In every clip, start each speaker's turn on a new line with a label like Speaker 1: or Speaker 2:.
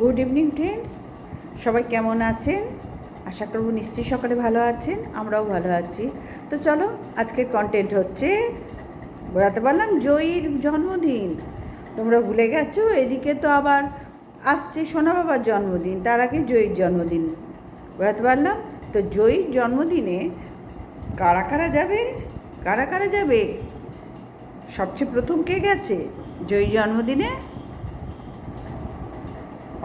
Speaker 1: Good evening friends সবাই কেমন আছেন? আশা করব নিশ্চয়ই সকালে ভালো আছেন, আমরাও ভালো আছি। তো চলো, আজকের কন্টেন্ট হচ্ছে বোঝাতে পারলাম জয়ীর জন্মদিন। তোমরা ভুলে গেছো, এদিকে তো আবার আসছে সোনা বাবার জন্মদিন, তার আগে জয়ীর জন্মদিন। বোঝাতে পারলাম? তো জয়ীর জন্মদিনে কারা কারা যাবে? কারা কারা যাবে? সবচেয়ে প্রথম কে গেছে? জয়ী জন্মদিনে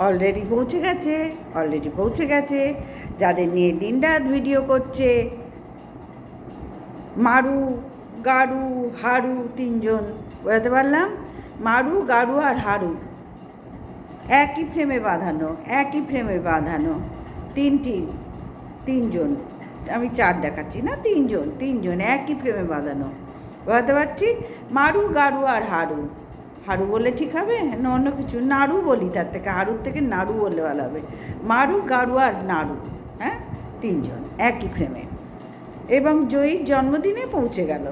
Speaker 1: অলরেডি পৌঁছে গেছে অলরেডি পৌঁছে গেছে। যাদের নিয়ে দিনরাত ভিডিও করছে, মারু, গারু, হারু তিনজন, বোঝাতে পারলাম? মারু, গারু আর হারু। একই ফ্রেমে বাঁধানো, একই ফ্রেমে বাঁধানো। তিনটি, তিনজন। আমি চার দেখাচ্ছি না, তিনজন তিনজন একই ফ্রেমে বাঁধানো। বোঝাতে পারছি? মারু, গারু আর হারু। হারু বলে ঠিক হবে? না অন্য কিছু? নাড়ু বলি তার থেকে। হাড়ুর থেকে নাড়ু বলে ভালো হবে। মারু, গারু আর নাড়ু হ্যাঁ? তিনজন, একই ফ্রেমে এবং জয়ীর জন্মদিনে পৌঁছে গেল।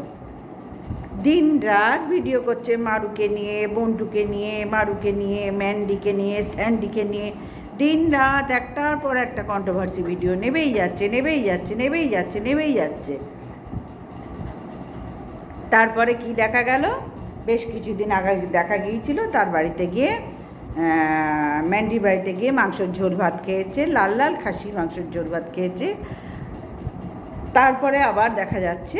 Speaker 1: দিন রাত ভিডিও করছে মারুকে নিয়ে বন্টুকে নিয়ে, মারুকে নিয়ে, ম্যান্ডিকে নিয়ে, স্যান্ডিকে নিয়ে। দিন রাত একটার পর একটা কন্ট্রোভার্সি ভিডিও নেবেই যাচ্ছে নেবেই যাচ্ছে নেবেই যাচ্ছে নেবেই যাচ্ছে। তারপরে কি দেখা গেল? বেশ কিছুদিন আগে দেখা গিয়েছিল, তার বাড়িতে গিয়ে ম্যান্ডির বাড়িতে গিয়ে মাংসর ঝোল ভাত খেয়েছে, লাল লাল খাসির মাংসর ঝোল ভাত খেয়েছে। তারপরে আবার দেখা যাচ্ছে,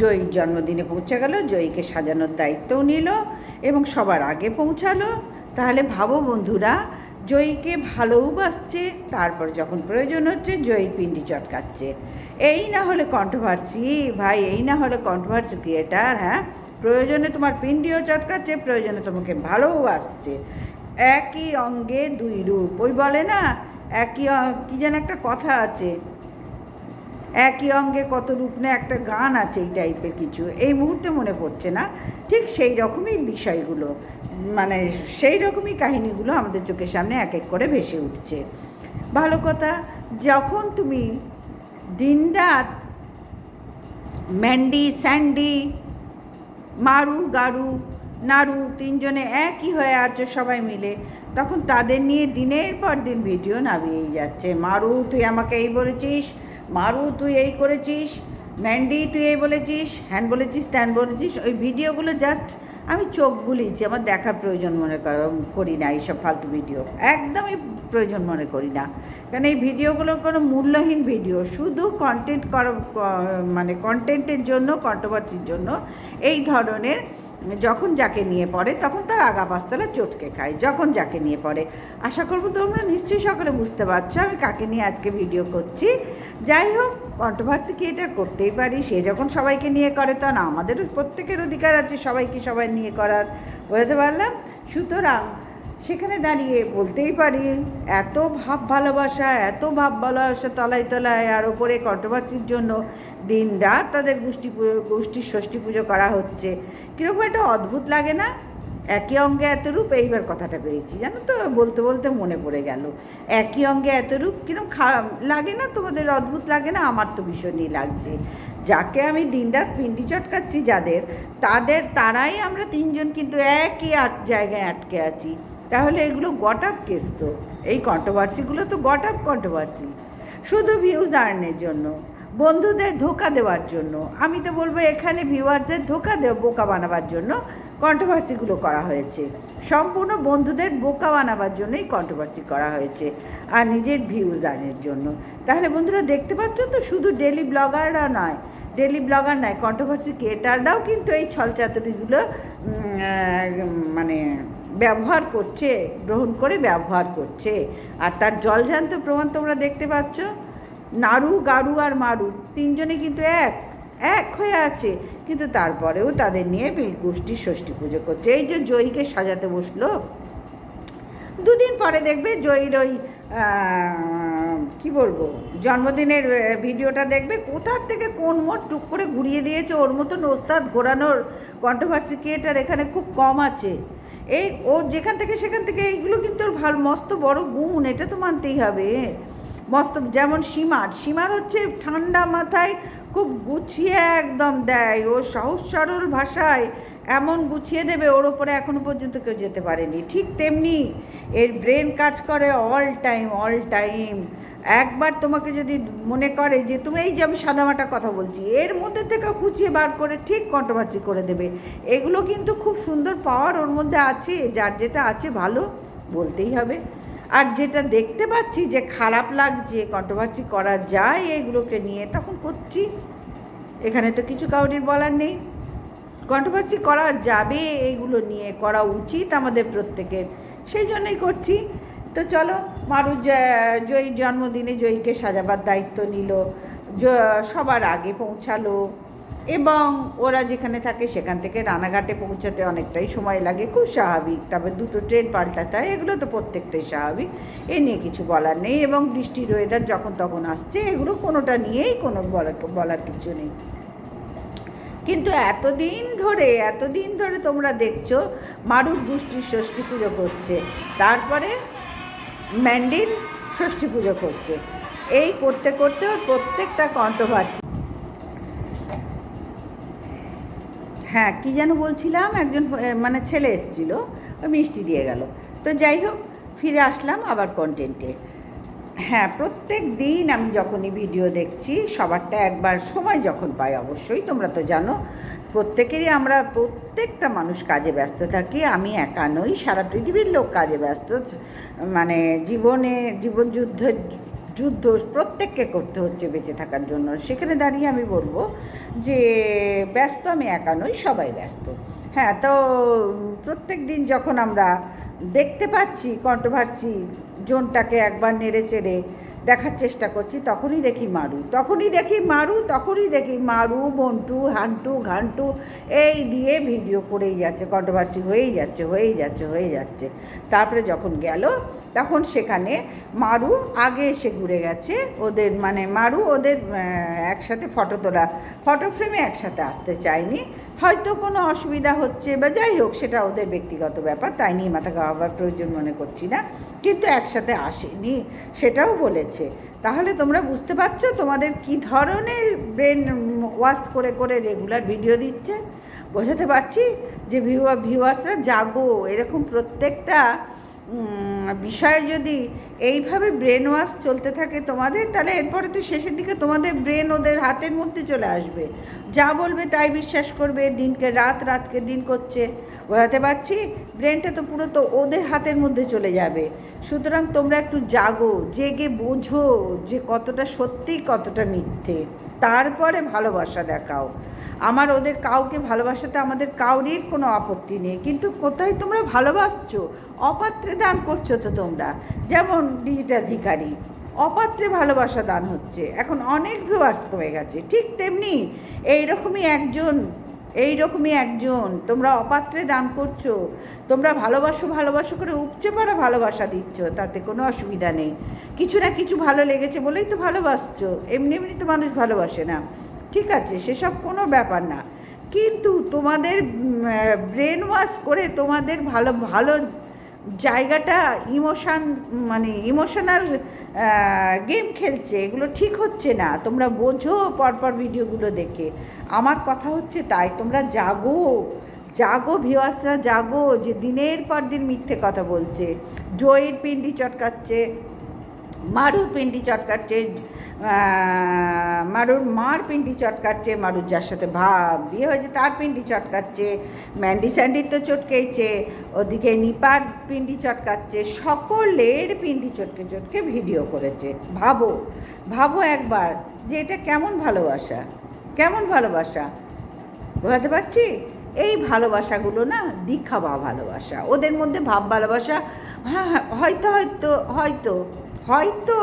Speaker 1: জয়ীর জন্মদিনে পৌঁছে গেল, জয়ীকে সাজানোর দায়িত্বও নিল এবং সবার আগে পৌঁছালো। তাহলে ভাবো বন্ধুরা, জয়ীকে ভালোবাসছে তারপর যখন প্রয়োজন হচ্ছে জয়ীর পিন্ডি চটকাচ্ছে। এই না হলে কন্ট্রোভার্সি ভাই, এই না হলে কন্ট্রোভার্সি ক্রিয়েটার হ্যাঁ? প্রয়োজনে তোমার পিন্ডিও চটকাচ্ছে, প্রয়োজনে তোমাকে ভালোও আসছে। একই অঙ্গে দুই রূপ। ওই বলে না, একই কি যেন একটা কথা আছে। একই অঙ্গে কত রূপ না, একটা গান আছে এই টাইপের কিছু। এই মুহূর্তে মনে পড়ছে না। ঠিক সেই রকমই বিষয়গুলো। মানে সেই রকমই কাহিনীগুলো আমাদের চোখের সামনে এক এক করে ভেসে উঠছে। ভালো কথা, যখন তুমি দিনরাত ম্যান্ডি, স্যান্ডি মারু, গারু, নারু তিনজনে একই হয়ে আছো সবাই মিলে। তখন তাদের নিয়ে দিনের পর দিন ভিডিও নামিয়েই যাচ্ছে। মারু, তুই আমাকে এই বলেছিস, মারু, তুই এই করেছিস। ম্যান্ডি তুই এই বলেছিস, হ্যান বলেছিস, ত্যান বলেছিস, ওই ভিডিওগুলো জাস্ট আমি চোখ বুলিয়েছি, আমার দেখার প্রয়োজন মনে কর- করি না এইসব ফালতু ভিডিও, একদমই প্রয়োজন মনে করি না। কারণ এই ভিডিওগুলো কোনো মূল্যহীন ভিডিও, শুধু কন্টেন্ট কর মানে কন্টেন্টের জন্য কন্ট্রোভার্সির জন্য, এই ধরনের যখন যাকে নিয়ে পড়ে, তখন তার আগা পাঁচতলা চটকে খায়, যখন যাকে নিয়ে পড়ে। আশা করব তোমরা নিশ্চয়ই সকলে বুঝতে পারছ, আমি কাকে নিয়ে আজকে ভিডিও করছি। যাই হোক কন্ট্রোভার্সি এটা করতেই পারি, সে যখন সবাইকে নিয়ে করে তখন আমাদেরও প্রত্যেকের অধিকার আছে সবাইকে সবাই নিয়ে করার বোঝাতে পারলাম। সুতরাং সেখানে দাঁড়িয়ে বলতেই পারি, এত ভাব ভালোবাসা, এত ভাব ভালোবাসা তলায় তলায় আর ওপরে কন্ট্রোভার্সির জন্য দিন রাত তাদের গোষ্ঠী গোষ্ঠীর ষষ্ঠী পুজো করা হচ্ছে। কীরকম একটা অদ্ভুত লাগে না? একই অঙ্গে এত রূপ, এইবার কথাটা পেয়েছি। জানো তো, বলতে বলতে মনে পড়ে গেল। একই অঙ্গে এত রূপ কিরম খারাপ লাগে না তোমাদের, অদ্ভুত লাগে না? আমার তো ভীষণই লাগছে। যাকে আমি দিনরাত পিন্ডি চটকাচ্ছি যাদের, তাদের, তারাই আমরা তিনজন কিন্তু একই আট জায়গায় আটকে আছি। তাহলে এগুলো গট আপ কেস তো। এই কন্ট্রোভার্সিগুলো তো গট আপ কন্ট্রোভার্সি শুধু ভিউজ আর্নের জন্য, বন্ধুদের ধোকা দেওয়ার জন্য, আমি তো বলব এখানে ভিউয়ারদের ধোকা দেব বোকা বানাবার জন্য কন্ট্রোভার্সিগুলো করা হয়েছে। সম্পূর্ণ বন্ধুদের বোকা বানাবার জন্যই কন্ট্রোভার্সি করা হয়েছে, আর নিজের ভিউজ আর্নের জন্য। তাহলে বন্ধুরা দেখতে পাচ্ছ তো, শুধু ডেলি ব্লগাররা নয় ডেলি ব্লগার নয় কন্ট্রোভার্সি ক্রিয়েটাররাও কিন্তু এই ছলচাতুরিগুলো মানে ব্যবহার করছে, গ্রহণ করে ব্যবহার করছে। আর তার জলজান্ত প্রমাণ তোমরা দেখতে পাচ্ছ। নাড়ু গাড়ু আর মারু তিনজনে কিন্তু এক এক হয়ে আছে। কিন্তু তারপরেও তাদের নিয়ে গোষ্ঠীর ষষ্ঠী পুজো করছে। এই যে জয়ীকে সাজাতে বসল, দুদিন পরে দেখবে জয়ীর ওই কি বলব, জন্মদিনের ভিডিওটা দেখবে কোথার থেকে কোন মোট টুক করে ঘুরিয়ে দিয়েছে। ওর মতন ওস্তাদ ঘোরানোর কন্ট্রোভার্সি ক্রিয়েটার এখানে খুব কম আছে। এই ও যেখান থেকে সেখান থেকে, এইগুলো কিন্তু ওর ভালো, মস্ত বড় গুণ, এটা তো মানতেই হবে। মস্ত, যেমন সীমার সীমার হচ্ছে ঠান্ডা মাথায় খুব গুছিয়ে একদম দেয়। ও সহজ সরল ভাষায় এমন গুছিয়ে দেবে, ওর ওপরে এখনও পর্যন্ত কেউ যেতে পারেনি। ঠিক তেমনি এর ব্রেন কাজ করে অল টাইম অল টাইম একবার তোমাকে যদি মনে করে যে তুমি এই যে আমি সাদামাটা কথা বলছি, এর মধ্যে থেকে কুচিয়ে বার করে ঠিক কন্ট্রোভার্সি করে দেবে। এগুলো কিন্তু খুব সুন্দর পাওয়ার ওর মধ্যে আছে, যার যেটা আছে ভালো বলতেই হবে। আর যেটা দেখতে পাচ্ছি যে খারাপ লাগছে কন্ট্রোভার্সি করা যায় এগুলোকে নিয়ে, তখন করছি। এখানে তো কিছু কাউরির বলার নেই। কন্ট্রোভার্সি করা যাবে এইগুলো নিয়ে, করা উচিত আমাদের প্রত্যেকের। সেই জন্যই করছি। তো চলো মারু জ- জয়ীর জন্মদিনে জয়ীকে সাজাবার দায়িত্ব নিল সবার আগে পৌঁছালো এবং ওরা যেখানে থাকে সেখান থেকে রানাঘাটে পৌঁছাতে অনেকটাই সময় লাগে, খুব স্বাভাবিক। তবে দুটো ট্রেন পাল্টাতে হয়, এগুলো তো প্রত্যেকটাই স্বাভাবিক, এ নিয়ে কিছু বলার নেই এবং বৃষ্টির ওয়েদার যখন তখন আসছে, এগুলো কোনোটা নিয়েই কোনো বলার বলার কিছু নেই। কিন্তু এতদিন ধরে এতদিন ধরে তোমরা দেখছ মারুর গোষ্ঠীর ষষ্ঠী পুজো করছে, তারপরে ম্যান্ডির ষষ্ঠী পুজো করছে। এই করতে করতে ওর প্রত্যেকটা কন্ট্রোভার্সি হ্যাঁ কি যেন বলছিলাম? একজন মানে ছেলে এসেছিল মিষ্টি দিয়ে গেল। তো যাই হোক, ফিরে আসলাম আবার কন্টেন্টে হ্যাঁ প্রত্যেক দিন আমি যখনই ভিডিও দেখছি, সবারটা একবার সময় যখন পাই, অবশ্যই তোমরা তো জানো, প্রত্যেকেরই আমরা প্রত্যেকটা মানুষ কাজে ব্যস্ত থাকি, আমি একা নই, সারা পৃথিবীর লোক কাজে ব্যস্ত মানে জীবনে জীবন যুদ্ধ যুদ্ধ প্রত্যেককে করতে হচ্ছে বেঁচে থাকার জন্য। সেখানে দাঁড়িয়ে আমি বলব যে, ব্যস্ত আমি একা নই, সবাই ব্যস্ত। হ্যাঁ তো প্রত্যেক দিন যখন আমরা দেখতে পাচ্ছি কন্ট্রোভার্সি জোনটাকে একবার নেড়ে চেড়ে দেখার চেষ্টা করছি, তখনই দেখি মারু। তখনই দেখি মারু, তখনই দেখি মারু বন্টু হান্টু, ঘান্টু, এই দিয়ে ভিডিও করেই যাচ্ছে কন্ট্রোভার্সি হয়েই যাচ্ছে হয়েই যাচ্ছে হয়ে যাচ্ছে। তারপরে যখন গেল তখন সেখানে মারু আগে এসে ঘুরে গেছে। ওদের মানে মারু ওদের একসাথে ফটো তোলা, ফটো ফ্রেমে একসাথে আসতে চায়নি। হয়তো কোনো অসুবিধা হচ্ছে বা যাই হোক, সেটা ওদের ব্যক্তিগত ব্যাপার, তাই নিয়ে মাথা খাওয়াবার প্রয়োজন মনে করছি না। কিন্তু একসাথে আসেনি, সেটাও বলেছে। তাহলে তোমরা বুঝতে পারছ তোমাদের কি ধরনের ব্রেন ওয়াশ করে করে রেগুলার ভিডিও দিচ্ছে? বোঝাতে পারছি যে ভিউয়া ভিউয়ার্সরা যাব এরকম প্রত্যেকটা বিষয়ে যদি এইভাবে ব্রেন ওয়াশ চলতে থাকে তোমাদের, তাহলে এরপরে তো শেষের দিকে তোমাদের ব্রেন ওদের হাতের মধ্যে চলে আসবে। যা বলবে তাই বিশ্বাস করবে, দিনকে রাত, রাতকে দিন করছে। বোঝাতে পারছি? ব্রেনটা তো পুরো তো ওদের হাতের মধ্যে চলে যাবে। সুতরাং তোমরা একটু জাগো, জেগে বোঝো যে কতটা সত্যি, কতটা মিথ্যে। তারপরে ভালোবাসা দেখাও। আমার ওদের কাউকে ভালোবাসাতে আমাদের কাউরির কোনো আপত্তি নেই। কিন্তু কোথায় তোমরা ভালোবাসছো? অপাত্রে দান করছ তো তোমরা। যেমন ডিজিটাল ভিখারি, অপাত্রে ভালোবাসা দান হচ্ছে। এখন অনেক ভিউয়ার্স কমে গেছে। ঠিক তেমনি এইরকমই একজন এইরকমই একজন। তোমরা অপাত্রে দান করছ। তোমরা ভালোবাসো ভালোবাসো করে উপচে পড়া ভালোবাসা দিচ্ছ। তাতে কোনো অসুবিধা নেই। কিছু না কিছু ভালো লেগেছে বলেই তো ভালোবাসছো। এমনি এমনি তো মানুষ ভালোবাসে না। ঠিক আছে, সেসব কোনো ব্যাপার না। কিন্তু তোমাদের ব্রেন ওয়াশ করে তোমাদের ভালো ভালো জায়গাটা ইমোশান মানে ইমোশনাল গেম খেলছে, এগুলো ঠিক হচ্ছে না। তোমরা বোঝো পরপর ভিডিওগুলো দেখে। আমার কথা হচ্ছে তাই, তোমরা জাগো জাগো ভিউয়ার্সরা জাগো যে দিনের পর দিন মিথ্যে কথা বলছে। জয়ের পিন্ডি চটকাচ্ছে, মারুর পিন্ডি চটকাচ্ছে মারুর মার পিন্ডি চটকাচ্ছে মারুর যার সাথে ভাব বিয়ে হয়েছে তার পিন্ডি চটকাচ্ছে ম্যান্ডি স্যান্ডির তো চটকেইছে ওদিকে নিপার পিন্ডি চটকাচ্ছে সকলের পিন্ডি চটকে চটকে ভিডিও করেছে। ভাবো ভাবো একবার যে এটা কেমন ভালোবাসা কেমন ভালোবাসা? বোঝাতে পারছি? এই ভালোবাসাগুলো না দীক্ষা বা ভালোবাসা। ওদের মধ্যে ভাব ভালোবাসা হ্যাঁ হ্যাঁ, হয়তো হয়তো হয়তো হয়তো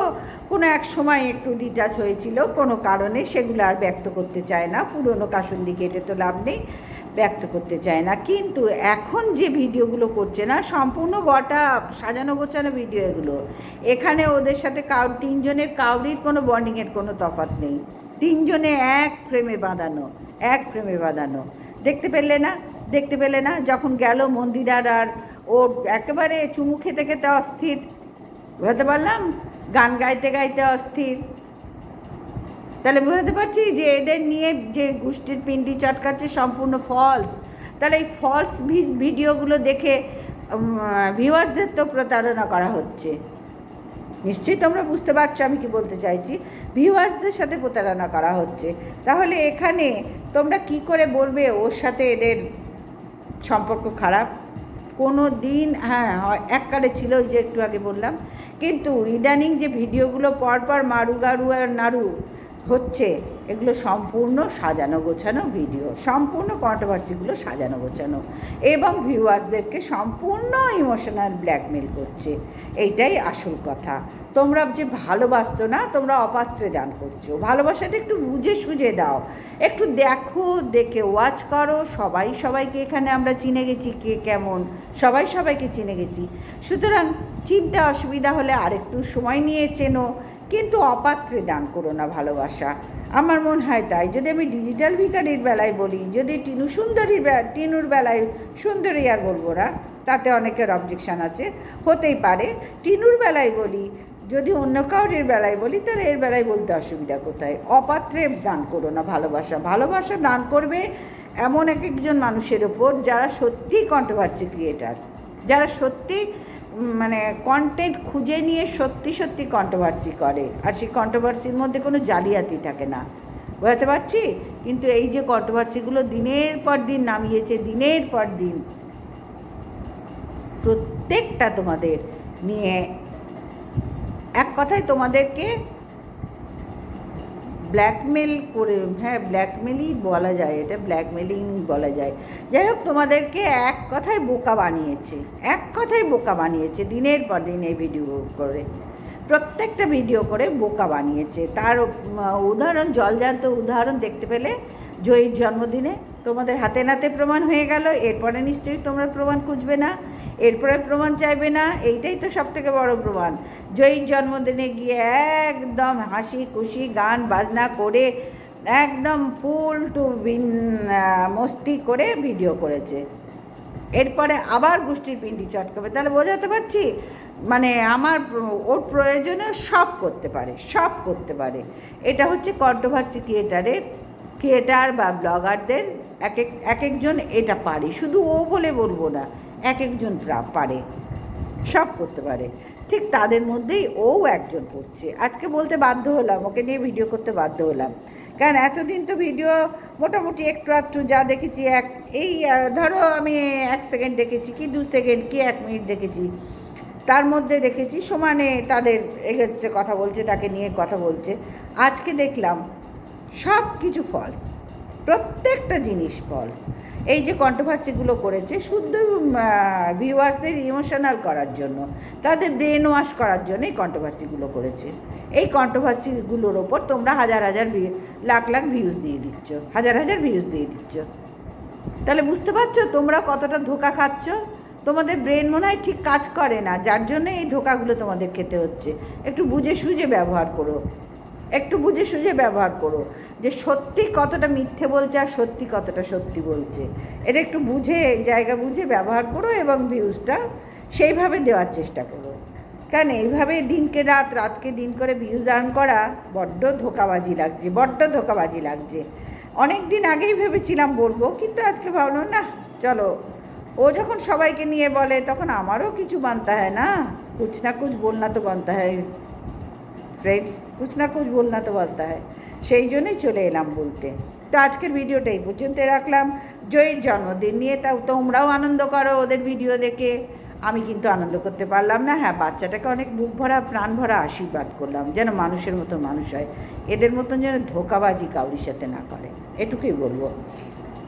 Speaker 1: কোনো এক সময় একটু ডিটাচ হয়েছিল, কোনো কারণে সেগুলো আর ব্যক্ত করতে চায় না। পুরনো কাসুন্দি কেটে তো লাভ নেই, ব্যক্ত করতে চায় না। কিন্তু এখন যে ভিডিওগুলো করছে না, সম্পূর্ণ গোটা সাজানো গোছানো ভিডিও এগুলো, এখানে ওদের সাথে কাউ, তিনজনের কাউরির কোনো বন্ডিংয়ের কোনো তফাৎ নেই। তিনজনে এক ফ্রেমে বাঁধানো, এক ফ্রেমে বাঁধানো। দেখতে পেলে না? দেখতে পেলে না? যখন গেল মন্দিরার আর ও একেবারে চুমু খেতে খেতে অস্থির। বুঝতে পারলাম? গান গাইতে গাইতে অস্থির। তাহলে বুঝতে পারছি যে এদের নিয়ে যে গোষ্ঠীর পিন্ডি চটকাচ্ছে সম্পূর্ণ ফলস তাহলে এই ফলস ভিডিওগুলো দেখে ভিউয়ার্সদের তো প্রতারণা করা হচ্ছে। নিশ্চয়ই তোমরা বুঝতে পারছ আমি কি বলতে চাইছি। ভিউয়ার্সদের সাথে প্রতারণা করা হচ্ছে। তাহলে এখানে তোমরা কি করে বলবে ওর সাথে এদের সম্পর্ক খারাপ? কোনো দিন হ্যাঁ হয় এককালে ছিল ওই যে একটু আগে বললাম। কিন্তু ইদানিং যে ভিডিওগুলো পরপর মারু গারু আর নাড়ু হচ্ছে, এগুলো সম্পূর্ণ সাজানো গোছানো ভিডিও, সম্পূর্ণ কন্ট্রোভার্সিগুলো সাজানো গোছানো এবং ভিউয়ার্সদেরকে সম্পূর্ণ ইমোশনাল ব্ল্যাকমেল করছে। এইটাই আসল কথা। তোমরা যে ভালোবাসতো না, তোমরা অপাত্রে দান করছ। ভালোবাসাটা একটু বুঝে সুঝে দাও। একটু দেখো, দেখে ওয়াচ করো। সবাই সবাইকে এখানে আমরা চিনে গেছি কে কেমন। সবাই সবাইকে চিনে গেছি। সুতরাং চিনতে অসুবিধা হলে আরেকটু সময় নিয়ে চেনো। কিন্তু অপাত্রে দান করো না ভালোবাসা। আমার মনে হয় তাই। যদি আমি ডিজিটাল ভিকারির বেলায় বলি, যদি টিনু সুন্দরীর টিনুর বেলায় সুন্দরী আর বলব না, তাতে অনেকের অবজেকশান আছে। হতেই পারে। টিনুর বেলায় বলি যদি অন্য কাউরের বেলায় বলি, তাহলে এর বেলায় বলতে অসুবিধা কোথায়? অপাত্রে দান করো না, ভালোবাসা। ভালোবাসা দান করবে এমন এক একজন মানুষের ওপর যারা সত্যিই কন্ট্রোভার্সি ক্রিয়েটার যারা সত্যি মানে কন্টেন্ট খুঁজে নিয়ে সত্যি সত্যি কন্ট্রোভার্সি করে। আর সেই কন্ট্রোভার্সির মধ্যে কোনো জালিয়াতি থাকে না। বোঝাতে পারছি? কিন্তু এই যে কন্ট্রোভার্সিগুলো দিনের পর দিন নামিয়েছে, দিনের পর দিন প্রত্যেকটা তোমাদের নিয়ে এক কথায় তোমাদেরকে ব্ল্যাকমেল করে হ্যাঁ ব্ল্যাকমেলই বলা যায়, এটা ব্ল্যাকমেলিং বলা যায়। যাই হোক, তোমাদেরকে এক কথায় বোকা বানিয়েছে, এক কথায় বোকা বানিয়েছে, দিনের পর দিন এই ভিডিও করে। প্রত্যেকটা ভিডিও করে বোকা বানিয়েছে। তার উদাহরণ, জলজান্ত উদাহরণ দেখতে পেলে জয়ীর জন্মদিনে তোমাদের হাতে নাতে প্রমাণ হয়ে গেল, এরপরে নিশ্চয়ই তোমরা প্রমাণ খুঁজবে না। এরপরে প্রমাণ চাইবে না, এইটাই তো সব থেকে বড় প্রমাণ। জয়ীর জন্মদিনে গিয়ে একদম হাসি খুশি গান বাজনা করে একদম ফুল টু বিন মস্তি করে ভিডিও করেছে। এরপরে আবার গোষ্ঠীর পিন্ডি চটকাবে। তাহলে বোঝাতে পারছি? মানে আমার ওর প্রয়োজনে সব করতে পারে, সব করতে পারে। এটা হচ্ছে কন্ট্রোভার্সি ক্রিয়েটারের ক্রিয়েটার বা ব্লগারদের এক এক একজন এটা পারে। শুধু ও বলে বলব না এক একজন প্রা- সব করতে পারে। ঠিক তাদের মধ্যেই ও একজন পড়ছে। আজকে বলতে বাধ্য হলাম, ওকে নিয়ে ভিডিও করতে বাধ্য হলাম। কারণ এতদিন তো ভিডিও মোটামুটি একটু একটু যা দেখেছি, এক, এই ধরো আমি এক সেকেন্ড দেখেছি কি, দু সেকেন্ড কি, এক মিনিট দেখেছি। তার মধ্যে দেখেছি সমানে তাদের এগেনস্টে কথা বলছে, তাকে নিয়ে কথা বলছে। আজকে দেখলাম সব কিছু ফলস প্রত্যেকটা জিনিস ফলস এই যে কন্ট্রোভার্সিগুলো করেছে, শুদ্ধ ভিউয়ার্সদের ইমোশনাল করার জন্য, তাদের ব্রেন ওয়াশ করার জন্য এই কন্ট্রোভার্সিগুলো করেছে। এই কন্ট্রোভার্সিগুলোর ওপর তোমরা হাজার হাজার লাখ লাখ ভিউজ দিয়ে দিচ্ছ, হাজার হাজার ভিউজ দিয়ে দিচ্ছ। তাহলে বুঝতে পারছ তোমরা কতটা ধোকা খাচ্ছ? তোমাদের ব্রেন মনে হয় ঠিক কাজ করে না, যার জন্য এই ধোকাগুলো তোমাদের খেতে হচ্ছে। একটু বুঝে সুঝে ব্যবহার করো। একটু বুঝে সুঝে ব্যবহার করো যে সত্যি কতটা মিথ্যে বলছে আর সত্যি কতটা সত্যি বলছে। এটা একটু বুঝে, জায়গা বুঝে ব্যবহার করো এবং ভিউজটা সেইভাবে দেওয়ার চেষ্টা করো। কারণ এইভাবে দিনকে রাত, রাতকে দিন করে ভিউজ আর্ন করা বড্ড ধোকাবাজি লাগছে, বড্ড ধোকাবাজি লাগছে। অনেক দিন আগেই ভেবেছিলাম বলব, কিন্তু আজকে ভাবলাম, না, চলো। ও যখন সবাইকে নিয়ে বলে, তখন আমারও কিছু বানতে হয় না। কুছ না কুছ বলনা তো বানতে হয় ফ্রেন্ডস কুছ না কুছ বলনা তো বলতে হয় সেই জন্যই চলে এলাম বলতে। তো আজকের ভিডিওটা এই পর্যন্ত রাখলাম। জয়ের জন্মদিন নিয়ে তাও তোমরাও আনন্দ করো ওদের ভিডিও দেখে। আমি কিন্তু আনন্দ করতে পারলাম না। হ্যাঁ বাচ্চাটাকে অনেক বুক ভরা, প্রাণ ভরা আশীর্বাদ করলাম, যেন মানুষের মতো মানুষ হয়। এদের মতন যেন ধোকাবাজি কাউরির সাথে না করে। এটুকুই বলব।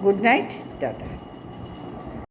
Speaker 1: Good night tata.